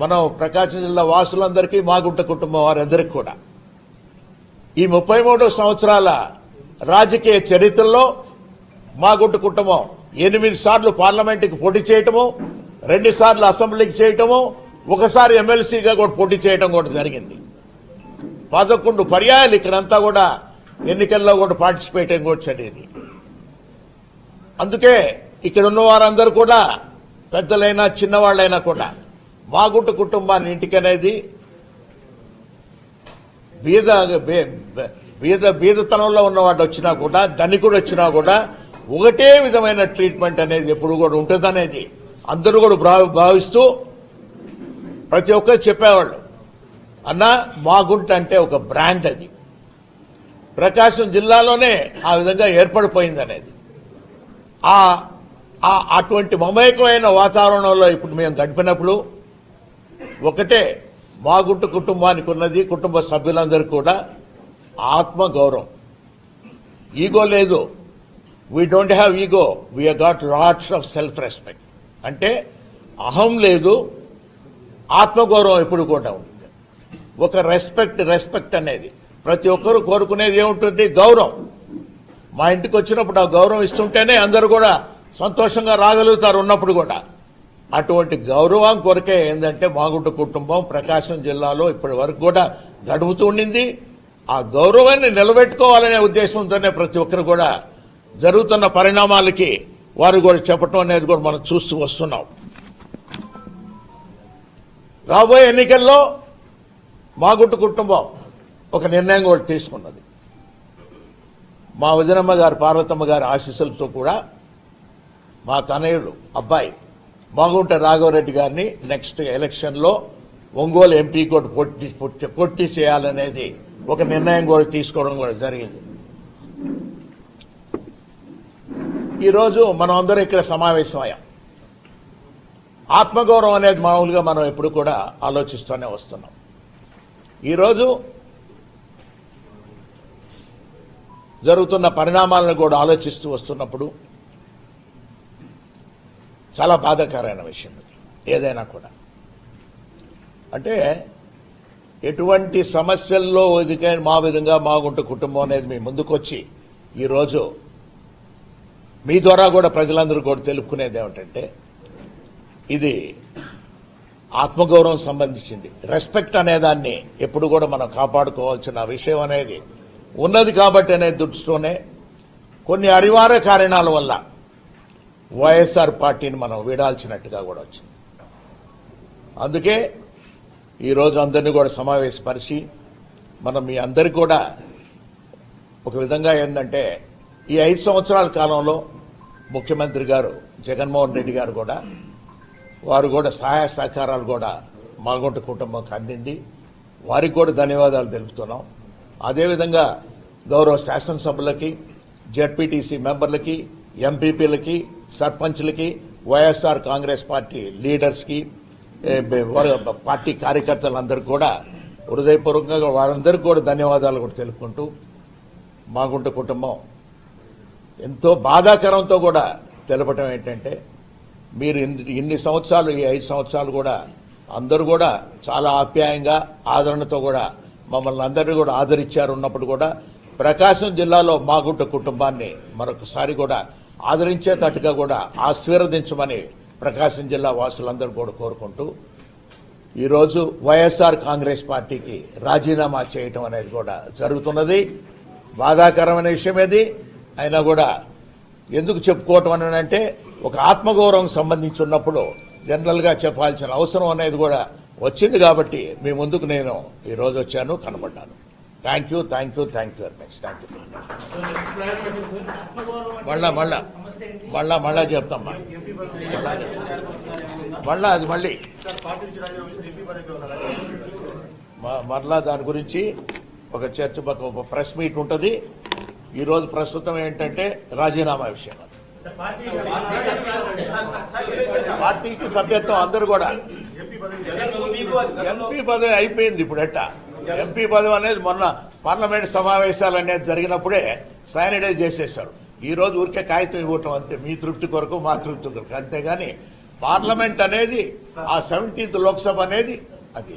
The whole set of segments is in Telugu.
మనం ప్రకాశం జిల్లా వాసులందరికీ మాగుంట కుటుంబం వారందరికీ కూడా. ఈ ముప్పై సంవత్సరాల రాజకీయ చరిత్రలో మాగుంట కుటుంబం ఎనిమిది సార్లు పార్లమెంటుకి పోటీ చేయటము రెండు సార్లు అసెంబ్లీకి చేయటము ఒకసారి ఎమ్మెల్సీగా కూడా పోటీ చేయటం కూడా జరిగింది. పదకొండు పర్యాయాలు ఇక్కడంతా కూడా ఎన్నికల్లో కూడా పార్టిసిపేట్ కూడా జరిగింది. అందుకే ఇక్కడ ఉన్న వారందరూ కూడా పెద్దలైనా చిన్నవాళ్ళైనా కూడా మాగుంట కుటుంబాన్ని ఇంటికనేది బీద బే- బీద బీదతనంలో ఉన్నవాడు వచ్చినా కూడా ధనికుడు వచ్చినా కూడా ఒకటే విధమైన ట్రీట్మెంట్ అనేది ఎప్పుడు కూడా ఉంటుందనేది అందరూ కూడా భావిస్తూ ప్రతి ఒక్కరు చెప్పేవాళ్ళు. అన్న మాగుంట అంటే ఒక బ్రాండ్ అది. ప్రకాశం జిల్లాలోనే ఆ విధంగా ఏర్పడిపోయింది అనేది ఆ- అటువంటి మమేకమైన వాతావరణంలో ఇప్పుడు మేము గడిపినప్పుడు ఒకటే మా గుట్టు కుటుంబానికి ఉన్నది కుటుంబ సభ్యులందరూ కూడా ఆత్మ గౌరవం ఈగో లేదు. We don't have ego we got lots of self respect అంటే అహం లేదు ఆత్మగౌరవం ఎప్పుడు కూడా ఉంటుంది ఒక రెస్పెక్ట్ రెస్పెక్ట్ అనేది ప్రతి ఒక్కరూ కోరుకునేది ఏముంటుంది? గౌరవం. మా ఇంటికి వచ్చినప్పుడు ఆ గౌరవం ఇస్తుంటేనే అందరూ కూడా సంతోషంగా రాగలుగుతారు ఉన్నప్పుడు కూడా. అటువంటి గౌరవం కొరకే ఏంటంటే మాగుంట కుటుంబం ప్రకాశం జిల్లాలో ఇప్పటి వరకు కూడా గడుపుతూ ఉండింది. ఆ గౌరవాన్ని నిలబెట్టుకోవాలనే ఉద్దేశంతోనే ప్రతి ఒక్కరు కూడా జరుగుతున్న పరిణామాలకి వారు కూడా చెప్పటం అనేది కూడా మనం చూస్తూ వస్తున్నాం. రాబోయే ఎన్నికల్లో మాగుట్టు కుటుంబం ఒక నిర్ణయం కూడా తీసుకున్నది. మా వదినమ్మ గారు పార్వతమ్మ గారి ఆశీస్సులతో కూడా మా తనయుడు అబ్బాయి మాగుంట రాఘవరెడ్డి గారిని నెక్స్ట్ ఎలక్షన్లో ఒంగోలు ఎంపీ కూడా పొట్టి పొట్టి పొట్టి చేయాలనేది ఒక నిర్ణయం కూడా తీసుకోవడం కూడా జరిగింది. ఈరోజు మనం అందరం ఇక్కడ సమావేశమయ్యాం. ఆత్మగౌరవం అనేది మామూలుగా మనం ఎప్పుడు కూడా ఆలోచిస్తూనే వస్తున్నాం. ఈరోజు జరుగుతున్న పరిణామాలను కూడా ఆలోచిస్తూ వస్తున్నప్పుడు చాలా బాధాకరమైన విషయం ఇది. ఏదైనా కూడా. అంటే ఎటువంటి సమస్యల్లో ఎదిగే మా విధంగా మాగుంట కుటుంబం అనేది మీ ముందుకొచ్చి ఈరోజు మీ ద్వారా కూడా ప్రజలందరూ కూడా తెలుపుకునేది ఏమిటంటే ఇది ఆత్మగౌరవం సంబంధించింది. రెస్పెక్ట్ అనేదాన్ని ఎప్పుడు కూడా మనం కాపాడుకోవాల్సిన విషయం అనేది ఉన్నది కాబట్టి అనే దృష్టితోనే కొన్ని అనివార్య కారణాల వల్ల వైఎస్ఆర్ పార్టీని మనం వీడాల్సినట్టుగా కూడా వచ్చింది. అందుకే ఈరోజు అందరినీ కూడా సమావేశపరిచి మనం మీ అందరికీ కూడా ఒక విధంగా ఏంటంటే ఈ ఐదు సంవత్సరాల కాలంలో ముఖ్యమంత్రి గారు జగన్మోహన్ రెడ్డి గారు కూడా వారు కూడా సహాయ సహకారాలు కూడా మాగుంట కుటుంబంకి అందింది. వారికి కూడా ధన్యవాదాలు తెలుపుతున్నాం. అదేవిధంగా గౌరవ శాసనసభలకి జడ్పీటీసీ మెంబర్లకి ఎంపీపీలకి సర్పంచ్లకి వైఎస్ఆర్ కాంగ్రెస్ పార్టీ లీడర్స్కి పార్టీ కార్యకర్తలందరూ కూడా హృదయపూర్వకంగా వారందరికీ కూడా ధన్యవాదాలు కూడా తెలుపుకుంటూ మాగుంట కుటుంబం ఎంతో బాధాకరంతో కూడా తెలపటం ఏంటంటే మీరు ఇన్ని సంవత్సరాలు ఈ ఐదు సంవత్సరాలు కూడా అందరూ కూడా చాలా ఆప్యాయంగా ఆదరణతో కూడా మమ్మల్ని అందరినీ కూడా ఆదరించారు ఉన్నప్పుడు కూడా ప్రకాశం జిల్లాలో మాగుంట కుటుంబాన్ని మరొకసారి కూడా ఆదరించేటట్టుగా కూడా ఆశీర్వదించమని ప్రకాశం జిల్లా వాసులందరూ కూడా కోరుకుంటూ ఈరోజు వైఎస్ఆర్ కాంగ్రెస్ పార్టీకి రాజీనామా చేయటం అనేది కూడా జరుగుతున్నది. బాధాకరమైన విషయం ఏది? అయినా కూడా ఎందుకు చెప్పుకోవటం అని అంటే ఒక ఆత్మగౌరవం సంబంధించి ఉన్నప్పుడు జనరల్గా చెప్పాల్సిన అవసరం అనేది కూడా వచ్చింది కాబట్టి మీ ముందుకు నేను ఈరోజు వచ్చాను కనబడ్డాను. Thank you thank you thank you very much thank you మళ్ళా. మళ్ళా మళ్ళా మళ్ళా. చెప్తామ్మా మళ్ళా అది మళ్ళీ. మరలా దాని గురించి ఒక చర్చ ఒక- ఒక ప్రెస్ మీట్ ఉంటుంది. ఈరోజు ప్రస్తుతం ఏంటంటే రాజీనామా విషయం పార్టీకి సభ్యత్వం అందరూ కూడా. ఎంపీ పదవి అయిపోయింది ఇప్పుడు ఎట్టా? ఎంపీ పదవి అనేది మొన్న పార్లమెంట్ సమావేశాలు అనేది జరిగినప్పుడే శానిటైజ్ చేసేశారు. ఈ రోజు ఊరికే కాగితం ఇవ్వటం అంతే. మీ తృప్తి కొరకు మా తృప్తి కొరకు. అంతేగాని పార్లమెంట్ అనేది ఆ సెవెంటీన్త్ లోక్సభ అనేది అది.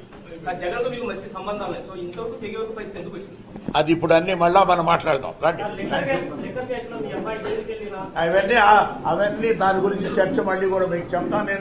అది ఇప్పుడు అన్ని మళ్ళా మనం మాట్లాడదాం. రండి. అవన్నీ అవన్నీ దాని గురించి చర్చ మళ్ళీ కూడా మీకు చెప్తాను నేను.